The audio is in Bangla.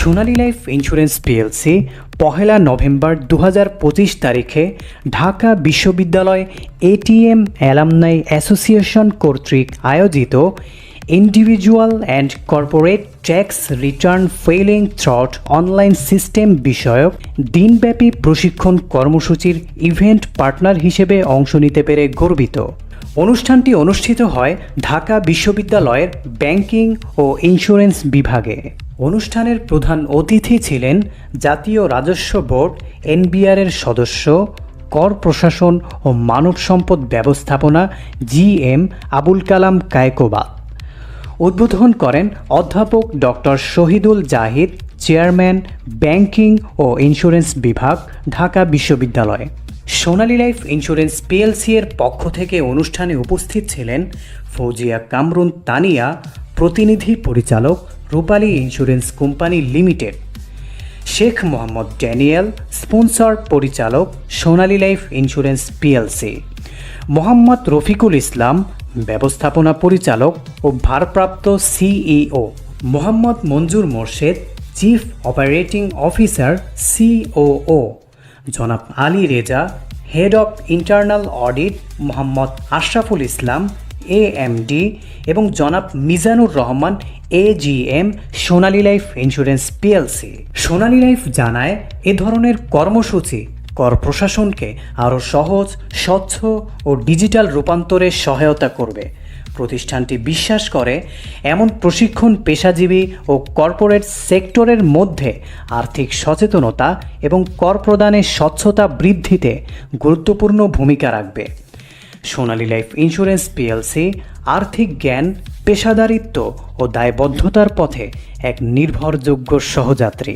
সোনালী লাইফ ইন্স্যুরেন্স পিএলসি পহেলা নভেম্বর দু পঁচিশ তারিখে ঢাকা বিশ্ববিদ্যালয় এটিএম অ্যালামনাই অ্যাসোসিয়েশন কর্তৃক আয়োজিত individual and corporate tax return filing through online system বিষয়ক দিনব্যাপী প্রশিক্ষণ কর্মসূচির ইভেন্ট পার্টনার হিসেবে অংশ নিতে পেরে গর্বিত। অনুষ্ঠানটি অনুষ্ঠিত হয় ঢাকা বিশ্ববিদ্যালয়ের ব্যাংকিং ও ইন্স্যুরেন্স বিভাগে। অনুষ্ঠানের প্রধান অতিথি ছিলেন জাতীয় রাজস্ব বোর্ড এনবিআরের সদস্য, কর প্রশাসন ও মানব সম্পদ ব্যবস্থাপনা জি এম আবুল কালাম কায়কোবা। উদ্বোধন করেন অধ্যাপক doctor Shahidul Zahid, chairman banking ও ইন্স্যুরেন্স বিভাগ, ঢাকা বিশ্ববিদ্যালয়। সোনালী লাইফ ইন্স্যুরেন্স পিএলসি এর পক্ষ থেকে অনুষ্ঠানে উপস্থিত ছিলেন ফৌজিয়া কামরুন তানিয়া, প্রতিনিধি পরিচালক Rupali insurance company limited. Sheikh Mohammad Daniel, sponsor পরিচালক Sonali life insurance PLC. Mohammad Rafiqul Islam, ব্যবস্থাপনা পরিচালক ও ভারপ্রাপ্ত CEO. Mohammad Manjur Morshed, chief operating officer COO. জনাব Ali Reza, head of internal audit Mohammad Ashraful Islam AMD এবং জনাব Mizanur Rahman AGM Sonali life insurance PLC Sonali life জানায়, এ ধরনের কর্মসূচি কর প্রশাসনকে আরও সহজ, স্বচ্ছ ও ডিজিটাল রূপান্তরে সহায়তা করবে। প্রতিষ্ঠানটি বিশ্বাস করে, এমন প্রশিক্ষণ পেশাজীবী ও কর্পোরেট সেক্টরের মধ্যে আর্থিক সচেতনতা এবং কর প্রদানের স্বচ্ছতা বৃদ্ধিতে গুরুত্বপূর্ণ ভূমিকা রাখবে। সোনালী লাইফ ইন্স্যুরেন্স পিএলসি আর্থিক জ্ঞান পেশাদারিত্ব ও দায়বদ্ধতার পথে এক নির্ভরযোগ্য সহযাত্রী।